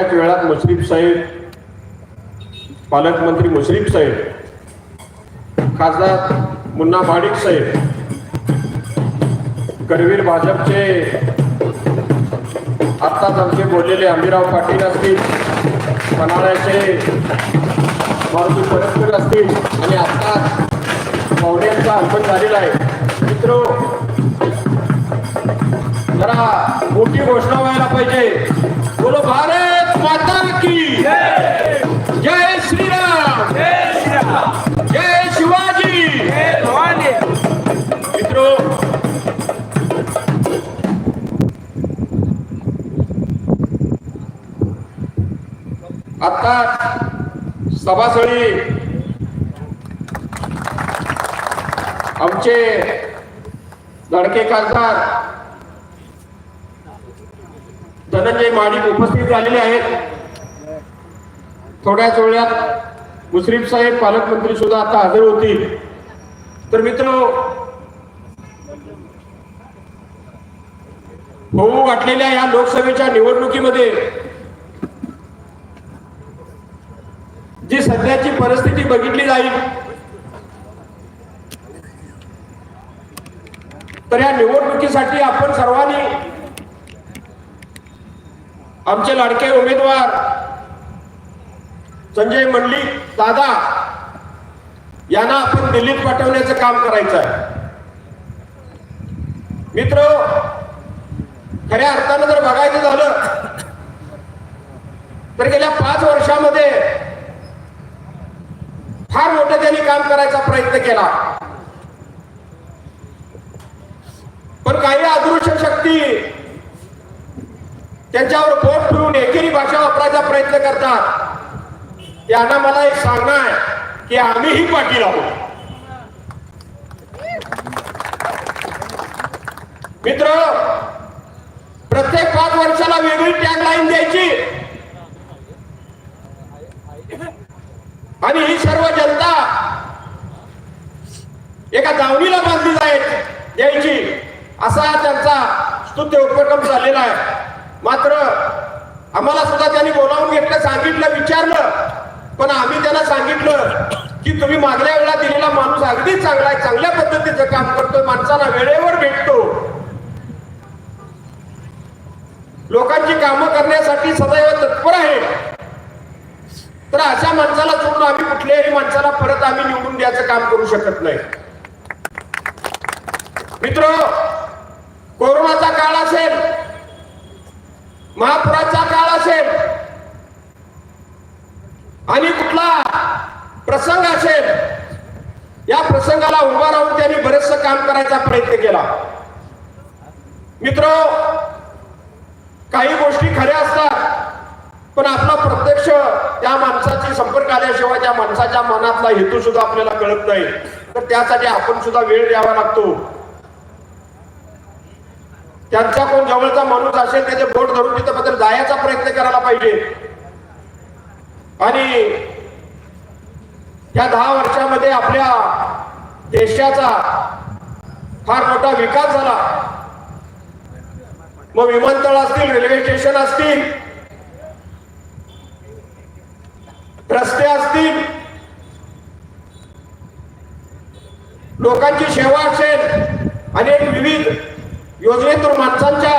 त्याच वेळात मुश्रीफ साहेब पालकमंत्री मुश्रीफ साहेब खासदार मुन्ना भाडिक साहेब करवीर भाजपचे आत्ताच आमचे बोललेले आंबीराव पाटील असतील पन्हाळ्याचे मारुती परस्पर असतील आणि आता पाहुण्यांचा आगमन झालेला आहे. मित्र जरा मोठी घोषणा व्हायला पाहिजे. बोलो भारत माता की जय श्रीराम। जय शिवाजी। मित्रो आता सभासळी आमचे लडके खासदार धनंजय माडिक उपस्थित झालेले आहेत. थोड्याच वेळात मुश्रीफ साहेब पालकमंत्री सुद्धा आता हजर होतील. तर मित्र होऊ वाटलेल्या या लोकसभेच्या निवडणुकीमध्ये जी सध्याची परिस्थिती बघितली जाईल तर या निवडणुकीसाठी आपण सर्वांनी आमचे लाडके उमेदवार संजय मंडली दादा यांना आपण दिल्लीत पाठवण्याचं काम करायचं आहे. मित्र खऱ्या अर्थानं जर बघायचं झालं तर गेल्या पाच वर्षामध्ये फार मोठं त्यांनी काम करायचा प्रयत्न केला. पण काही अदृश्य शक्ती त्यांच्यावर बोट ठेवून एकेरी भाषा वापरायचा प्रयत्न करतात. त्यांना मला एक सांगणं आहे की आम्हीही पाटील आहोत. मित्र प्रत्येक पाच वर्षाला वेगळी टॅग लाईन द्यायची. आणि ही सर्व जनता एका दावणीला बांधली जाईल द्यायची असा त्यांचा स्तुत्य उपक्रम झालेला आहे. मात्र आम्हाला सुद्धा त्यांनी बोलावून घेतलं सांगितलं विचारलं. पण आम्ही त्यांना सांगितलं की तुम्ही मागल्या वेळा दिलेला माणूस अगदी चांगला आहे चांगल्या पद्धतीचं काम करतोय माणसाला वेळेवर भेटतो. लोकांची कामं करण्यासाठी सदैव तत्पर आहे. तर अशा माणसाला सोडून आम्ही कुठल्याही माणसाला परत आम्ही निवडून द्यायचं काम करू शकत नाही. मित्र कोरोनाचा काळ असेल महापुराचा काळ असेल आणि कुठला प्रसंग असेल या प्रसंगाला उभा राहून त्यांनी बरेचसं काम करायचा प्रयत्न केला. मित्र काही गोष्टी खऱ्या असतात पण आपला प्रत्यक्ष त्या माणसाची संपर्क आल्याशिवाय त्या माणसाच्या मनातला हेतू सुद्धा आपल्याला कळत नाही. तर त्यासाठी आपण सुद्धा वेळ द्यावा लागतो. त्यांचा कोण जवळचा माणूस असेल त्याचे बोट धरून तिथं बद्दल जायचा प्रयत्न करायला पाहिजे. आणि या दहा वर्षामध्ये आपल्या देशाचा फार मोठा विकास झाला. मग विमानतळ असतील रेल्वे स्टेशन असतील रस्ते असतील लोकांची सेवा असेल अनेक विविध योजनेतून माणसांच्या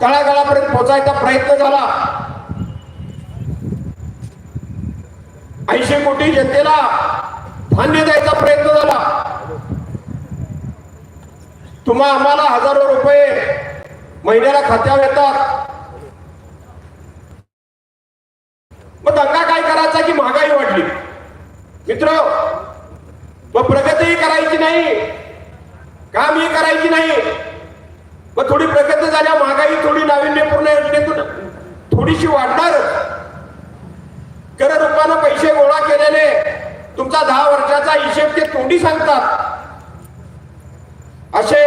तळागाळापर्यंत पोहोचायचा प्रयत्न झाला. ऐंशी कोटी जनतेला धान्य द्यायचा प्रयत्न झाला. तुम्हा आम्हाला हजारो रुपये महिन्याला खात्यावर येतात. मग दंगा काय करायचा की महागाई वाढली? मित्र मग प्रगतीही करायची नाही काम ही करायची नाही. मग थोडी प्रगती झाल्या महागाई थोडी नाविन्यपूर्ण योजनेतून थोडीशी वाढणार कर रूपानं पैसे गोळा केलेले तुमचा दहा वर्षाचा हिशेब ते तोंडी सांगतात. असे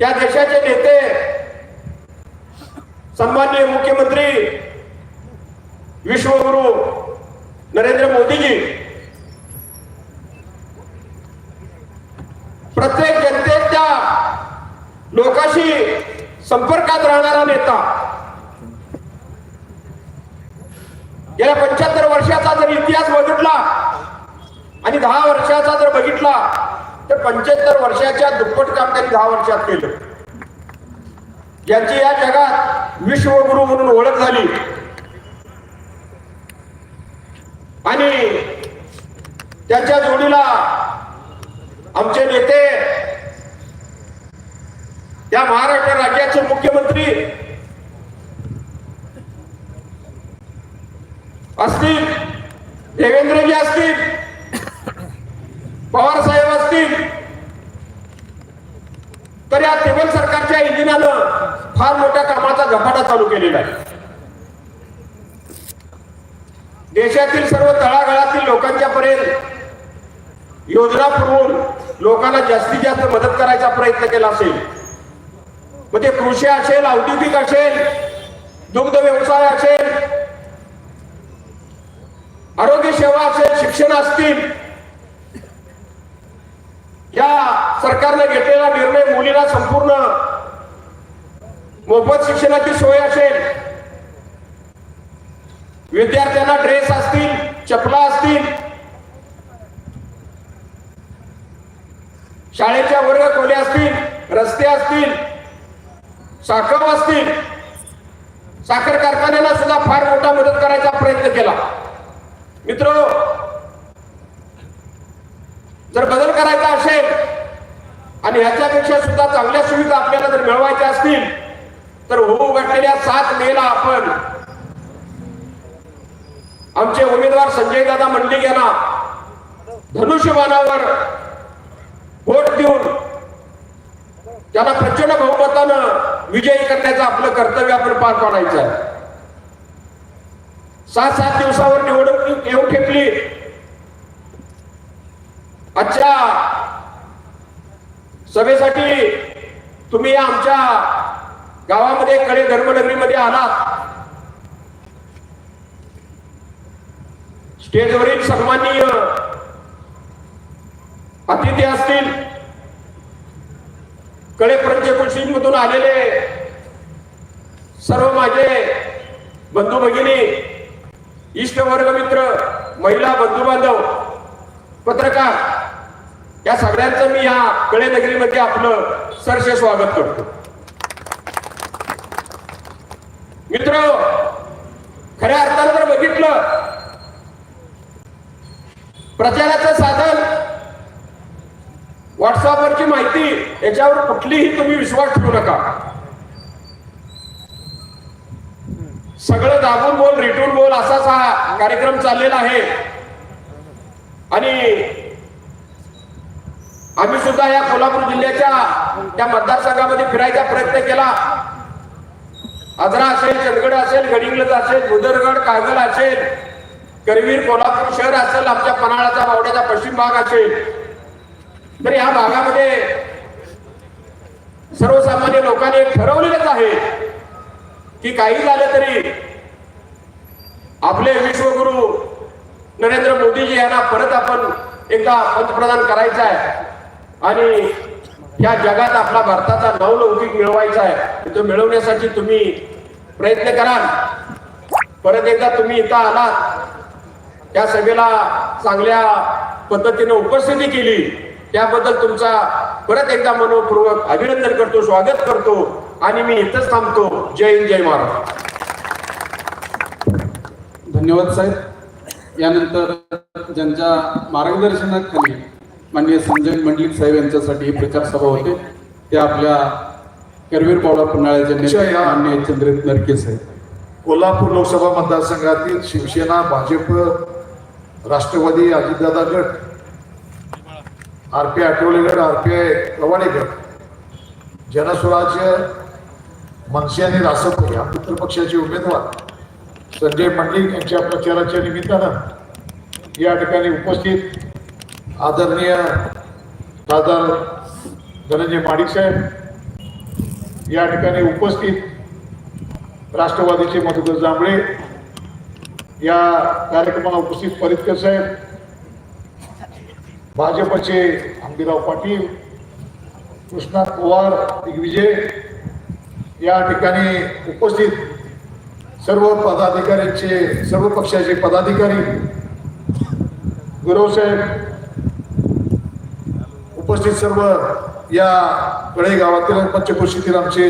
या देशाचे नेते सन्माननीय मुख्यमंत्री विश्वगुरु नरेंद्र मोदीजी प्रत्येक लोकांशी संपर्कात राहणारा नेता. गेल्या पंच्याहत्तर वर्षाचा जर इतिहास बघितला आणि दहा वर्षाचा जर बघितला तर पंच्याहत्तर वर्षाच्या दुप्पट काम त्यांनी दहा वर्षात केलं. ज्यांची या जगात विश्वगुरु म्हणून ओळख झाली. आणि त्यांच्या जोडीला आमचे नेते त्या महाराष्ट्र राज्याचे मुख्यमंत्री असतील देवेंद्रजी असतील पवार साहेब असतील तर या टेबल सरकारच्या इंजिनानं फार मोठ्या कामाचा झपाटा चालू केलेला आहे. देशातील सर्व तळागाळातील लोकांच्या पर्यंत योजना पुरवून लोकांना जास्तीत जास्त मदत करायचा प्रयत्न केला असेल मग ते कृषी असेल औद्योगिक असेल दुग्ध व्यवसाय असेल आरोग्य सेवा असेल शिक्षण असतील या सरकारने घेतलेला निर्णय मुलीला संपूर्ण मोफत शिक्षणाची सोय असेल. विद्यार्थ्यांना ड्रेस असतील चपला असतील. शाळेच्या वर्ग खोल्या असतील रस्ते असतील. साखर असतील साखर कारखान्याला सुद्धा फार मोठा मदत करायचा प्रयत्न केला. मित्र जर बदल करायचा असेल आणि ह्याच्यापेक्षा सुद्धा चांगल्या सुविधा आपल्याला जर मिळवायच्या असतील तर होऊ घातलेल्या सात मेला आपण आमचे उमेदवार संजय दादा मंडलिक यांना धनुष्यबाणावर वोट देऊन त्याला प्रचंड बहुमतानं विजयी करण्याचं आपलं कर्तव्य आपण पार पाडायचं आहे. सात सात दिवसावर निवडणूक येऊन ठेपली. आजच्या सभेसाठी तुम्ही आमच्या गावामध्ये कडे धर्मनगरीमध्ये आलात. स्टेजवरील सन्माननीय अतिथी असतील. कडे पंचकुशीन मधून आलेले सर्व माझे बंधू भगिनी इष्ट वर्ग मित्र महिला बंधू बांधव पत्रकार या सगळ्यांचं मी या कळे नगरीमध्ये आपलं सरस स्वागत करतो. मित्र खऱ्या अर्थानं जर बघितलं प्रचाराचं साधन व्हॉट्सअपवरची माहिती याच्यावर कुठलीही तुम्ही विश्वास ठेवू नका. सगळं दाबून बोल रिटून बोल असाच हा कार्यक्रम चाललेला आहे. आणि आम्ही सुद्धा या कोल्हापूर जिल्ह्याच्या त्या मतदारसंघामध्ये फिरायचा प्रयत्न केला. आजरा असेल चंदगड असेल गडिंगलज असेल भुदरगड कागल असेल करवीर कोल्हापूर शहर असेल आमच्या पन्हाळाचा बावड्याचा पश्चिम भाग असेल. तर या भागामध्ये सर्वसामान्य लोकांनी ठरवलेलंच आहे की काही झालं तरी आपले विश्वगुरु नरेंद्र मोदीजी यांना परत आपण एकदा पंतप्रधान करायचं आहे. आणि या जगात आपला भारताचा नवलौकिक मिळवायचा आहे. तो मिळवण्यासाठी तुम्ही प्रयत्न कराल परत एकदा तुम्ही इथं आलात. या सभेला चांगल्या पद्धतीने उपस्थिती केली. त्याबद्दल तुमचा परत एकदा मनोपूर्वक अभिनंदन करतो स्वागत करतो आणि मी इथंच थांबतो. जय हिंद जय महाराष्ट्र. धन्यवाद साहेब. यानंतर ज्यांच्या मार्गदर्शनाखाली माननीय संजय मंडलिक साहेब यांच्यासाठी ही प्रचार सभा होते. ते आपल्या करवीर पावडा पन्हाळ्याचे हा. माननीय चंद्रित नरके साहेब. कोल्हापूर लोकसभा मतदारसंघातील शिवसेना भाजप राष्ट्रवादी अजितदादा गट R P आठवलेगड R P I Kawade Janswarajya Manse आणि रासप या मित्र पक्षाचे उमेदवार संजय मंडलिक यांच्या प्रचाराच्या निमित्तानं या ठिकाणी उपस्थित आदरणीय खासदार धनंजय माडिक साहेब या ठिकाणी उपस्थित राष्ट्रवादीचे मधुकर जांभळे या कार्यक्रमाला उपस्थित परितकर साहेब भाजपचे आंबीराव पाटील कृष्णा पवार दिग्विजय या ठिकाणी उपस्थित सर्व पदाधिकाऱ्यांचे सर्व पक्षाचे पदाधिकारी गुरवसाहेब उपस्थित सर्व या कळे गावातील पंचक्रोशीतील आमचे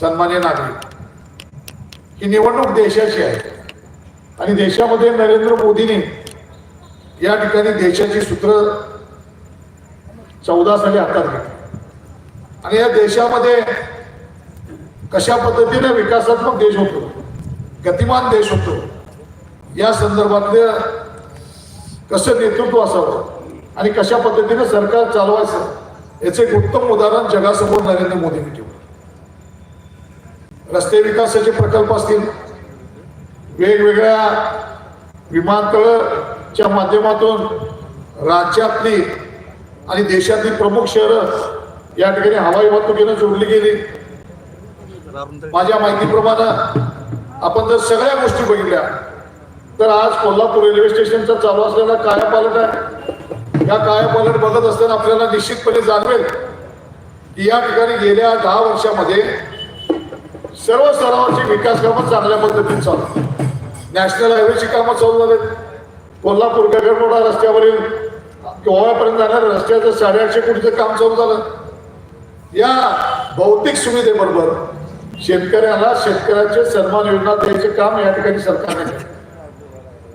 सन्मान्य नागरिक. ही निवडणूक देशाची आहे आणि देशामध्ये नरेंद्र मोदींनी या ठिकाणी देशाची सूत्र चौदा साली हातात घेतली. आणि या देशामध्ये कशा पद्धतीने विकासात्मक देश होतो गतिमान देश होतो या संदर्भातलं कसं नेतृत्व असावं आणि कशा पद्धतीने सरकार चालवायचं याचं एक उत्तम उदाहरण जगासमोर नरेंद्र मोदींनी ठेवलं. रस्ते विकासाचे प्रकल्प असतील वेगवेगळ्या च्या माध्यमातून राज्यातली आणि देशातली प्रमुख शहरं या ठिकाणी हवाई वाहतुकीनं जोडली गेली. माझ्या माहितीप्रमाणे आपण जर सगळ्या गोष्टी बघितल्या तर आज कोल्हापूर रेल्वे स्टेशनचा चालू असलेला कायापालट आहे. या कायापालट बघत असताना आपल्याला निश्चितपणे जाणवेल की या ठिकाणी गेल्या दहा वर्षामध्ये सर्व स्तरावरची विकास कामं चांगल्या पद्धतीने चालू नॅशनल हायवेची कामं चालू झालेत. कोल्हापूर गगनमोडा रस्त्यावरील गोव्यापर्यंत जाणाऱ्या रस्त्याचं साडेआठशे कोटीचं काम चालू झालं. या भौतिक सुविधेबरोबर शेतकऱ्याला शेतकऱ्याचे सन्मान योजना द्यायचे काम या ठिकाणी सरकारने केलं.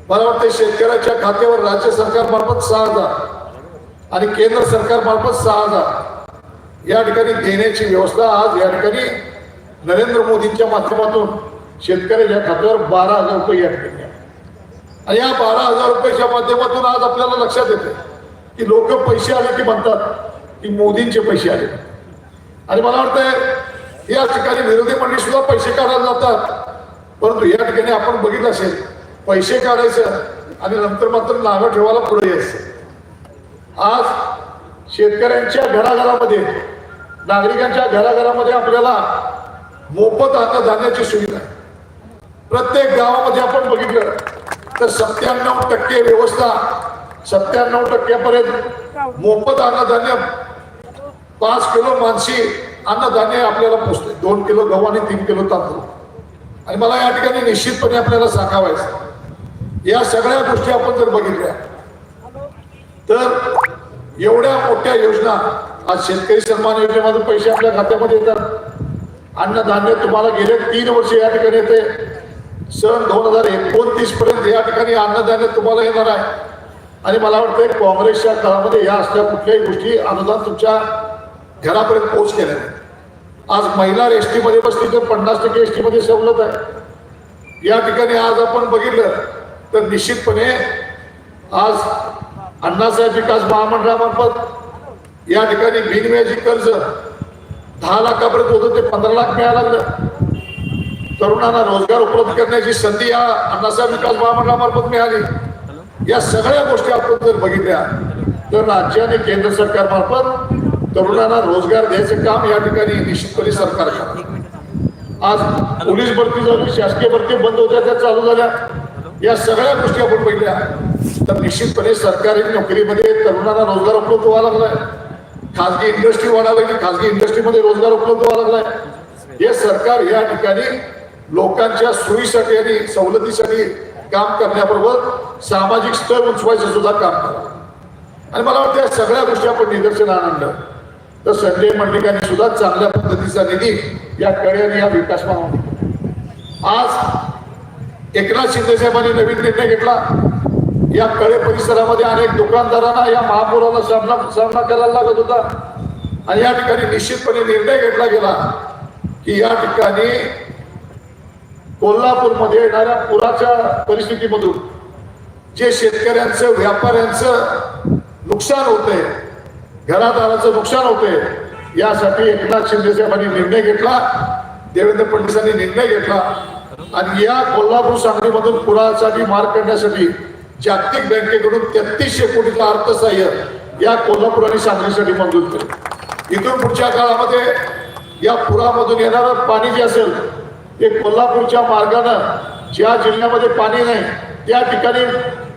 मला वाटतं शेतकऱ्याच्या खात्यावर राज्य सरकारमार्फत सहा हजार आणि केंद्र सरकारमार्फत सहा हजार या ठिकाणी देण्याची व्यवस्था आज या ठिकाणी नरेंद्र मोदींच्या माध्यमातून शेतकऱ्याच्या खात्यावर बारा हजार रुपये या ठिकाणी या बारा हजार रुपयाच्या माध्यमातून आज आपल्याला लक्षात येते की लोक पैसे आले की म्हणतात की मोदींचे पैसे आले. आणि मला वाटतंय या ठिकाणी विरोधी मंडळी सुद्धा पैसे काढायला जातात. परंतु या ठिकाणी आपण बघितलं असेल पैसे काढायचं आणि नंतर मात्र नावं ठेवायला पुढे यायचं. आज शेतकऱ्यांच्या घराघरामध्ये नागरिकांच्या घराघरामध्ये आपल्याला मोफत अन्नधान्याची सुविधा प्रत्येक गावामध्ये आपण बघितलं तर सत्त्याण्णव टक्के व्यवस्था सत्त्याण्णव टक्क्यापर्यंत मोफत अन्नधान्य पाच किलो मानसी अन्नधान्य आपल्याला पोचते दोन किलो गहू आणि तीन किलो तांदूळ. आणि मला या ठिकाणी निश्चितपणे आपल्याला सांगावायचं या सगळ्या गोष्टी आपण जर बघितल्या तर एवढ्या मोठ्या योजना आज शेतकरी सन्मान योजनेमध्ये पैसे आपल्या खात्यामध्ये येतात. अन्नधान्य तुम्हाला गेले तीन वर्ष या ठिकाणी येते सन दोन हजार एकोणतीस पर्यंत या ठिकाणी अन्नधान्य तुम्हाला येणार आहे. आणि मला वाटतं काँग्रेसच्या काळामध्ये या असल्या कुठल्याही गोष्टी अनुदान तुमच्या घरापर्यंत पोहोच केल्या नाही आज महिला एसमध्ये बसली तर पन्नास टक्के एसमध्ये सवलत आहे. या ठिकाणी आज आपण बघितलं तर निश्चितपणे आज अण्णासाहेब विकास महामंडळामार्फत या ठिकाणी बिनव्याजी कर्ज दहा लाखापर्यंत होतं ते पंधरा लाख मिळायला लागलं. तरुणांना रोजगार उपलब्ध करण्याची संधी या अण्णासाहेब विकास महामंडळामार्फत मिळाली. या सगळ्या गोष्टी आपण जर बघितल्या तर राज्य आणि केंद्र सरकारमार्फत तरुणांना रोजगार द्यायचं काम या ठिकाणी निश्चितपणे सरकार आज पोलीस भरती झाली शासकीय भरती बंद होत्या त्या चालू झाल्या. या सगळ्या गोष्टी आपण पाहिल्या तर निश्चितपणे सरकारी नोकरीमध्ये तरुणांना रोजगार उपलब्ध व्हायला लागलाय. खाजगी इंडस्ट्री वाढायला लागली. खाजगी इंडस्ट्रीमध्ये रोजगार उपलब्ध व्हायला लागलाय. हे सरकार या ठिकाणी लोकांच्या सोयीसाठी आणि सवलतीसाठी काम करण्याबरोबर सामाजिक स्तर उंचवायचं सुद्धा काम करावं आणि मला वाटतं या सगळ्या गोष्टी आपण निदर्शनाला आणलं. तर संजय मंडलिकांनी सुद्धा चांगल्या पद्धतीचा निधी या कळे आणि या विकास आज एकनाथ शिंदे साहेबांनी नवीन निर्णय घेतला. या कळे परिसरामध्ये अनेक दुकानदारांना या महापुराला सामना सामना करायला लागत होता. आणि या ठिकाणी निश्चितपणे निर्णय घेतला गेला की या ठिकाणी कोल्हापूरमध्ये येणाऱ्या पुराच्या परिस्थितीमधून जे शेतकऱ्यांचं व्यापाऱ्यांचं नुकसान होतंय घरादाराचं नुकसान होतंय यासाठी एकनाथ शिंदे साहेबांनी निर्णय घेतला देवेंद्र फडणवीसांनी निर्णय घेतला. आणि या कोल्हापूर सांगलीमधून पुरासाठी मार करण्यासाठी जागतिक बँकेकडून तेहतीसशे कोटीचं अर्थसहाय्य या कोल्हापूर आणि सांगलीसाठी मंजूर केलं. इथून पुढच्या काळामध्ये या पुरामधून येणारं पाणी जे असेल एक कोल्हापूरच्या मार्गानं ज्या जिल्ह्यामध्ये पाणी नाही त्या ठिकाणी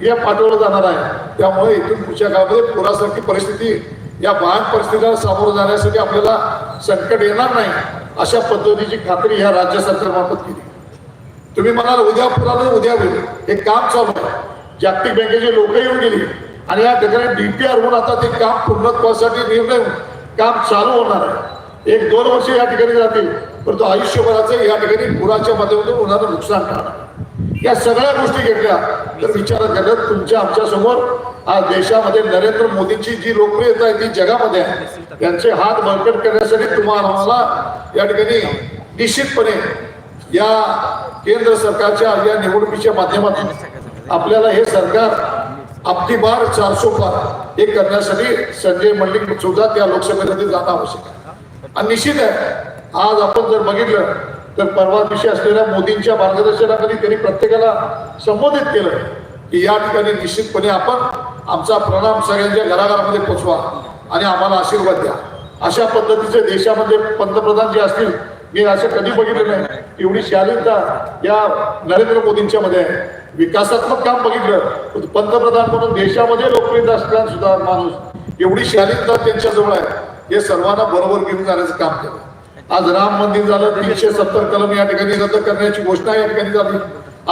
हे पाठवलं जाणार आहे. त्यामुळे इथून पुढच्या काळामध्ये पुरासारखी परिस्थिती या भयान परिस्थितीला सामोरं जाण्यासाठी आपल्याला संकट येणार नाही अशा पद्धतीची खात्री ह्या राज्य सरकारमार्फत केली. तुम्ही म्हणाल उद्या पुराला उद्या होईल हे काम चालू आहे. जागतिक बँकेचे लोक येऊन गेली आणि या ठिकाणी डीपीआर होऊन आता ते काम पूर्णत्वासाठी निर्णय काम चालू होणार आहे. एक दोन वर्ष या ठिकाणी जातील परंतु आयुष्यभराचं या ठिकाणी पुराच्या माध्यमातून होणारं नुकसान टाळणार या सगळ्या गोष्टी घेतल्या तर विचारात करत तुमच्या आमच्यासमोर आज देशामध्ये नरेंद्र मोदींची जी लोकप्रियता आहे ती जगामध्ये आहे. त्यांचे हात बळकट करण्यासाठी तुम्हाला आम्हाला या ठिकाणी निश्चितपणे या केंद्र सरकारच्या या निवडणुकीच्या माध्यमातून आपल्याला हे सरकार आपली बार चारशो पार हे करण्यासाठी संजय मंडलिक सुद्धा त्या लोकसभेमध्ये जाणं आवश्यक आहे. आणि निश्चित आहे आज आपण जर बघितलं तर परवा दिवशी असलेल्या मोदींच्या मार्गदर्शनाखाली त्यांनी प्रत्येकाला संबोधित केलं की या ठिकाणी निश्चितपणे आपण आमचा प्रणाम सगळ्यांच्या घराघरामध्ये पोचवा आणि आम्हाला आशीर्वाद द्या. अशा पद्धतीचे देशामध्ये पंतप्रधान जे असतील मी असं कधी बघितलं नाही. एवढी शालीनता या नरेंद्र मोदींच्या मध्ये आहे. विकासात्मक काम बघितलं पंतप्रधान म्हणून देशामध्ये लोकप्रियता असताना सुद्धा माणूस एवढी शालीनता त्यांच्याजवळ आहे. हे सर्वांना बरोबर घेऊन जाण्याचं काम केलं. आज राम मंदिर झालं तीनशे सत्तर कलम या ठिकाणी रद्द करण्याची घोषणा या ठिकाणी झाली.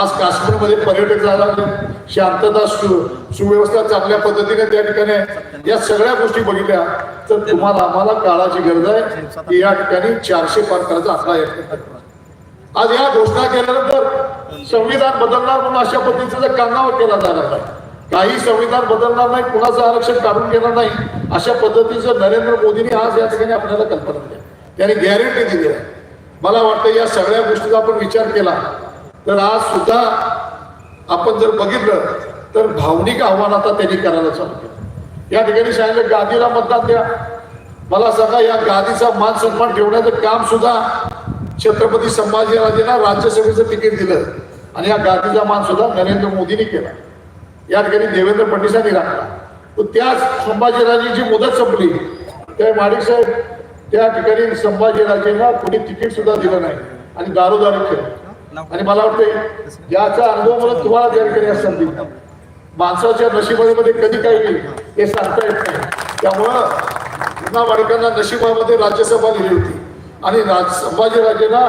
आज काश्मीरमध्ये पर्यटक जायला लागले. शांतता सु सुव्यवस्था चांगल्या पद्धतीने त्या ठिकाणी या सगळ्या गोष्टी बघितल्या तर तुम्हाला आम्हाला काळाची गरज आहे की या ठिकाणी चारशे पार करायचा आकडा या आज या घोषणा केल्यानंतर संविधान बदलणार म्हणून अशा पद्धतीचा कांगावा केला जाणार नाही. काही संविधान बदलणार नाही कुणाचं आरक्षण काढून घेणार नाही अशा पद्धतीचं नरेंद्र मोदींनी आज या ठिकाणी आपल्याला कल्पना दिली. त्याने गॅरंटी दिली आहे. मला वाटतं या सगळ्या गोष्टीचा आपण विचार केला तर आज सुद्धा आपण जर बघितलं तर भावनिक आव्हान आता त्यांनी करायला चालू केलं. या ठिकाणी सांगितलं गादीला मतदान द्या. मला सांगा या गादीचा मान सन्मान ठेवण्याचं काम सुद्धा छत्रपती संभाजीराजेंना राज्यसभेचं तिकीट दिलं. आणि या गादीचा मान सुद्धा नरेंद्र मोदींनी केला. या ठिकाणी देवेंद्र फडणवीसांनी राखला. त्याच संभाजीराजेची मुदत संपली. त्या माडिक साहेब त्या ठिकाणी संभाजीराजेंना कुणी तिकीट सुद्धा दिलं नाही. आणि दारोदारी केलं आणि मला वाटतं याचा अनुभव मला तुम्हाला त्या ठिकाणी संधी माणसाच्या नशिबामध्ये कधी काय येईल हे सांगता येत नाही. त्यामुळं पुन्हा वाडकांना नशिबामध्ये राज्यसभा दिली होती. आणि राज संभाजीराजेंना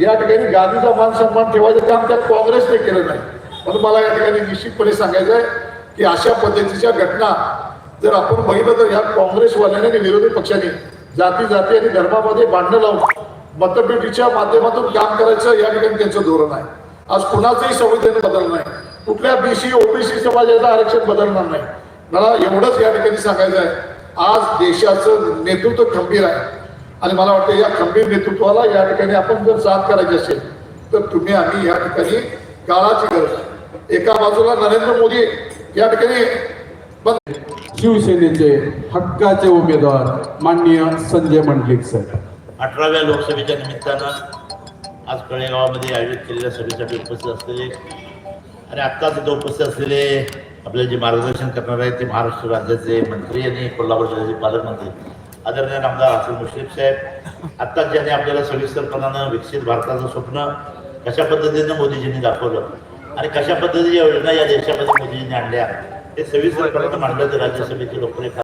या ठिकाणी गांधीचा मान सन्मान ठेवायचं काम त्या काँग्रेसने केलं नाही. म्हणून मला या ठिकाणी निश्चितपणे सांगायचं आहे की अशा पद्धतीच्या घटना जर आपण बघितलं तर या काँग्रेसवाल्याने आणि विरोधी पक्षाने जाती जाती आणि धर्मामध्ये भांडणं लावून मतपेटीच्या माध्यमातून काम करायचं या ठिकाणी त्यांचं धोरण आहे. आज कुणाचंही संविधान बदलणार नाही. कुठल्या बीसी ओबीसी समाजाचं आरक्षण बदलणार नाही. मला एवढंच या ठिकाणी सांगायचं आहे. आज देशाचं नेतृत्व खंबीर आहे. आणि मला वाटतं या खंबीर नेतृत्वाला या ठिकाणी आपण जर साथ करायची असेल तर तुम्ही आम्ही या ठिकाणी काळाची गरज एका बाजूला नरेंद्र मोदी या ठिकाणी पण शिवसेनेचे हक्काचे उमेदवार माननीय संजय मंडलिक सर. अठराव्या लोकसभेच्या निमित्तानं आज कळेगावामध्ये आयोजित केलेल्या सभेसाठी उपस्थित असलेले आणि आत्ताच इथं उपस्थित असलेले आपल्याला जे मार्गदर्शन करणार आहेत ते महाराष्ट्र राज्याचे मंत्री आणि कोल्हापूर जिल्ह्याचे पालकमंत्री आदरणीय आमदार हसन मुश्रीफ साहेब. आत्ताच ज्यांनी आपल्याला सविस्तरपणानं विकसित भारताचं स्वप्न कशा पद्धतीनं मोदीजींनी दाखवलं आणि कशा पद्धतीच्या योजना या देशामध्ये मोदीजींनी आणल्या ते सव्वीस वर्षापर्यंत मांडलं ते राज्यसभेचे लोकप्रिय